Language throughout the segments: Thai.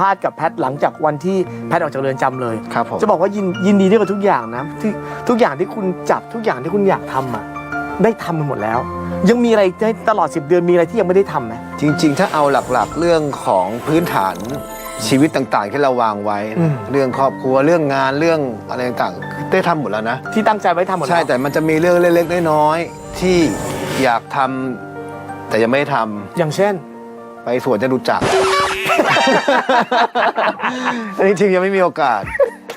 พาดกับแพทหลังจากวันที่แพทออกจากเรือนจำเลย ครับผม จะบอกว่ายินยินดีด้วยกับทุกอย่างนะที่ทุกอย่างที่คุณจับทุกอย่างที่คุณอยากทำอะได้ทำไปหมดแล้ว ยังมีอะไรในตลอด 10 เดือนมีอะไรที่ยังไม่ได้ทำไหม จริงๆ ถ้าเอาหลักๆ เรื่องของพื้นฐานชีวิตต่างๆ ที่เราวางไว้นะเรื่องครอบครัวเรื่องงานเรื่องอะไรต่างๆได้ทำหมดแล้วนะ ที่ตั้งใจไว้ทำหมดแล้วใช่แต่มันจะมีเรื่องเล็กๆน้อยๆที่อยากทำแต่ยังไม่ได้ทำอย่างเช่น ไปสวนจะรู้จัก อันนี้จริงๆยังไม่มีโอกาส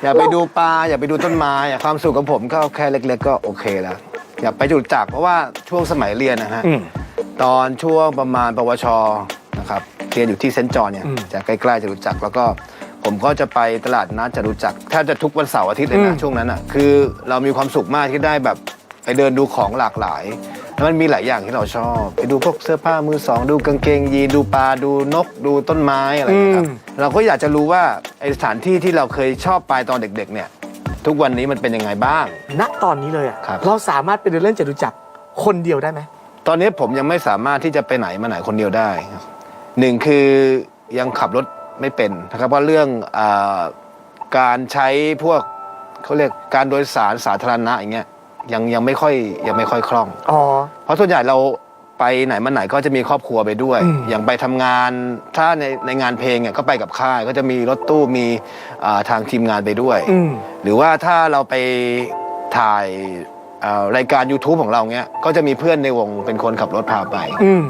อยากไปดูปลาอยากไปดูต้นไม้อะความสุขของผมก็แค่เล็ก ๆ ก็โอเคแล้ว อยากไปจตุจักรเพราะว่าช่วงสมัยเรียนนะฮะ อืม ตอนช่วงประมาณปวชนะครับเรียนอยู่ที่เซนต์จอห์นเนี่ยอืมจะใกล้ๆจตุจักรแล้วก็ผมก็จะไปตลาดนัดจตุจักรแทบจะทุกวันเสาร์อาทิตย์เลยอืนะมช่วงนั้นอะคือเรามีความสุขมากที่ได้แบบไปเดินดูของหลากหลายแล้ว มันมีหลายอย่างที่เราชอบไปดูพวกเสื้อผ้ามือสอง ดูกางเกงยีนดูปลาดูนกดูต้นไม้อะไรอย่างเงี้ยครับเราก็อยากจะรู้ว่าไอสถานที่ที่เราเคยชอบไปตอนเด็กๆเนี่ยทุกวันนี้มันเป็นยังไงบ้าง ณตอนนี้เลยอะครับ เราสามารถไปเดินเล่นจตุจักรคนเดียวได้ไหม ตอนนี้ผมยังไม่สามารถที่จะไปไหนมาไหนคนเดียวได้ครับหนึ่งคือยังขับรถไม่เป็นนะครับเพราะเรื่องอาการใช้พวกเขาเรียกการโดยสารสาธารณะอย่างเงี้ย ยังยังไม่ค่อยยังไม่ค่อยคล่อง อ๋อ เพราะส่วนใหญ่เราไปไหนมาไหนก็จะมีครอบครัวไปด้วยอืมอย่างไปทำงานถ้าในในงานเพลงเนี่ยก็ไปกับค่ายก็จะมีรถตู้มีอ่าทางทีมงานไปด้วย อืม หรือว่าถ้าเราไปถ่ายอ่ารายการ YouTube ของเราเนี้ยก็จะมีเพื่อนในวงเป็นคนขับรถพาไป อืม